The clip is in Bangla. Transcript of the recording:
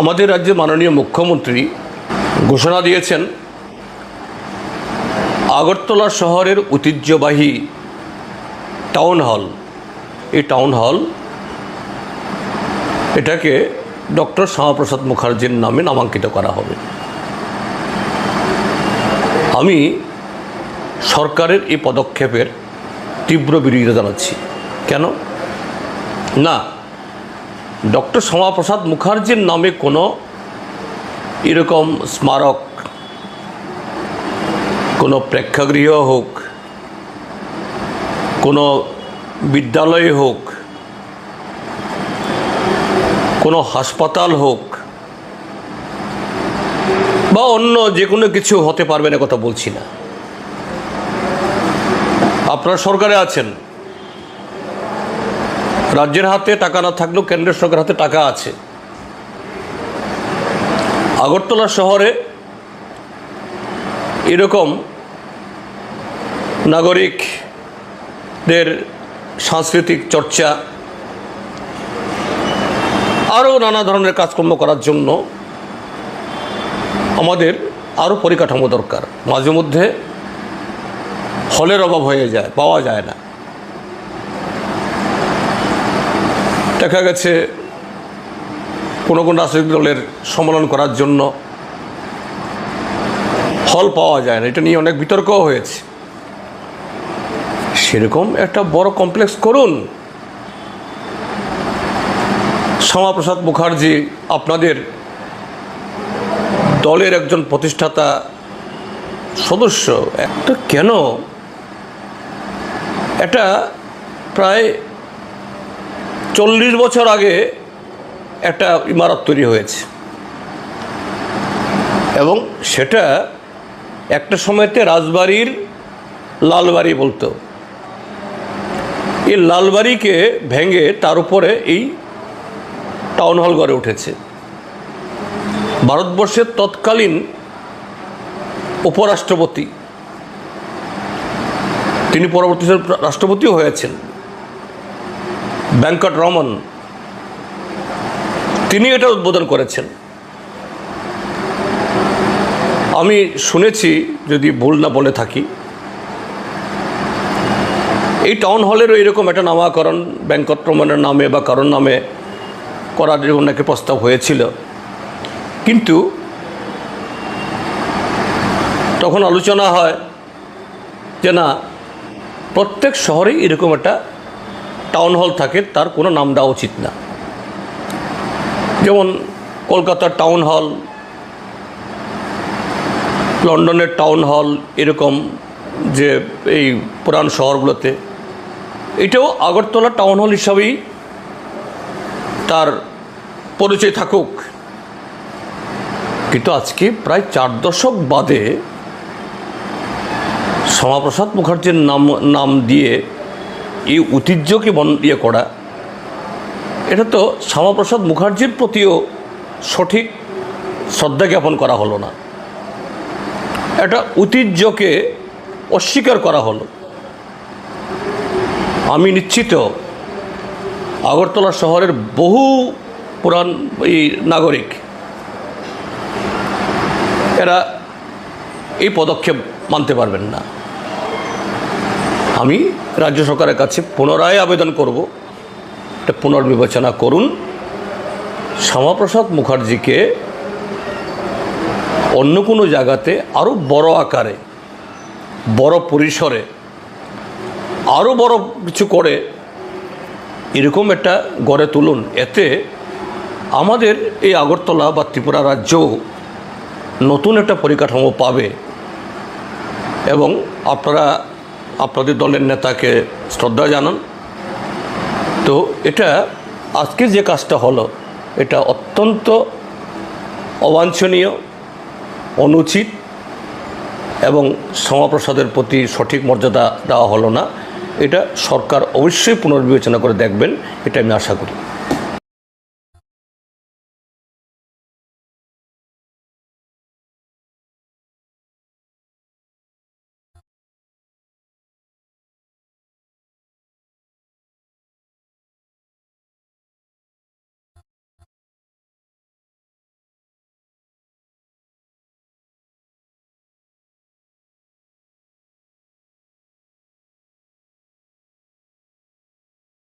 আমাদের রাজ্যের মাননীয় মুখ্যমন্ত্রী ঘোষণা দিয়েছেন, আগরতলা শহরের ঐতিহ্যবাহী টাউন হল। এই টাউন হল, এটাকে ডক্টর শ্যামাপ্রসাদ মুখার্জির নামে নামাঙ্কিত করা হবে। আমি সরকারের এই পদক্ষেপের তীব্র বিরোধিতা জানাচ্ছি। কেন? না ডক্টর শ্যামাপ্রসাদ মুখার্জির নামে কোনো এরকম স্মারক, কোনো প্রেক্ষাগৃহ হোক, কোনো বিদ্যালয় হোক, কোনো হাসপাতাল হোক, বা অন্য যে কোনো কিছু হতে পারবে না কথা বলছি না। আপনারা সরকারে আছেন। রাজ্যের হাতে টাকা না থাকলেও কেন্দ্রের সরকারের হাতে টাকা আছে। আগরতলা শহরে এরকম নাগরিকদের সাংস্কৃতিক চর্চা, আরও নানা ধরনের কাজকর্ম করার জন্য আমাদের আরও পরিকাঠামো দরকার। মাঝে মধ্যে হলের অভাব হয়ে যায়, পাওয়া যায় না। দেখা গেছে কোনো কোনো রাজনৈতিক দলের সম্মেলন করার জন্য হল পাওয়া যায় না। এটা নিয়ে অনেক বিতর্ক হয়েছে। সেরকম একটা বড় কমপ্লেক্স করুন। শ্যামাপ্রসাদ মুখার্জি আপনাদের দলের একজন প্রতিষ্ঠাতা সদস্য। একটা কেন? এটা প্রায় চল্লিশ বছর আগে একটা ইমারত তৈরি হয়েছে। এবং সেটা একটা সময়তে রাজবাড়ির লালবাড়ি বলতো। এই লালবাড়িকে ভেঙে তার উপরে এই টাউন হল গড়ে উঠেছে। ভারতবর্ষের তৎকালীন উপরাষ্ট্রপতি, তিনি পরবর্তী রাষ্ট্রপতিও হয়েছেন। ব্যাংকট রমন তিনি এটা উদ্বোধন করেছেন। আমি শুনেছি, যদি ভুল না বলে থাকি, এই টাউন হলেরও এরকম একটা নামাকরণ ব্যাংকট রমনের নামে বা কারোর নামে করার নাকি প্রস্তাব হয়েছিল। কিন্তু তখন আলোচনা হয় যে না, প্রত্যেক শহরেই এরকম একটা টাউন হল থাকে, তার কোনো নাম দেওয়া উচিত না। যেমন কলকাতার টাউন হল লন্ডনের টাউন হল এরকম যে এই পুরান শহরগুলোতে। এটাও আগরতলা টাউন হল হিসাবেই তার পরিচয় থাকুক। কিন্তু আজকে প্রায় চার দশক বাদে শ্যামাপ্রসাদ মুখার্জির নাম নাম দিয়ে এই ঐতিহ্যকে বন ইয়ে করা, এটা তো শ্যামাপ্রসাদ মুখার্জির প্রতিও সঠিক শ্রদ্ধা জ্ঞাপন করা হলো না। একটা ঐতিহ্যকে অস্বীকার করা হলো। আমি নিশ্চিত আগরতলা শহরের বহু পুরান এই নাগরিক, এরা এই পদক্ষেপ মানতে পারবেন না। আমি রাজ্য সরকারের কাছে পুনরায় আবেদন করব। এটা পুনর্বিবেচনা করুন। শ্যামাপ্রসাদ মুখার্জিকে অন্য কোনো জায়গাতে আরও বড় আকারে, বড় পরিসরে আরও বড় কিছু করে এরকম একটা গড়ে তুলুন। এতে আমাদের এই আগরতলা বা ত্রিপুরা রাজ্য নতুন একটা পরিকাঠামো পাবে এবং আপনারা আপনাদের দলের নেতাকে শ্রদ্ধা জানান। তো এটা আজকে যে কাজটা হলো, এটা অত্যন্ত অবাঞ্ছনীয়, অনুচিত এবং শ্যামাপ্রসাদের প্রতি সঠিক মর্যাদা দেওয়া হলো না। এটা সরকার অবশ্যই পুনর্বিবেচনা করে দেখবেন, এটা আমি আশা করি।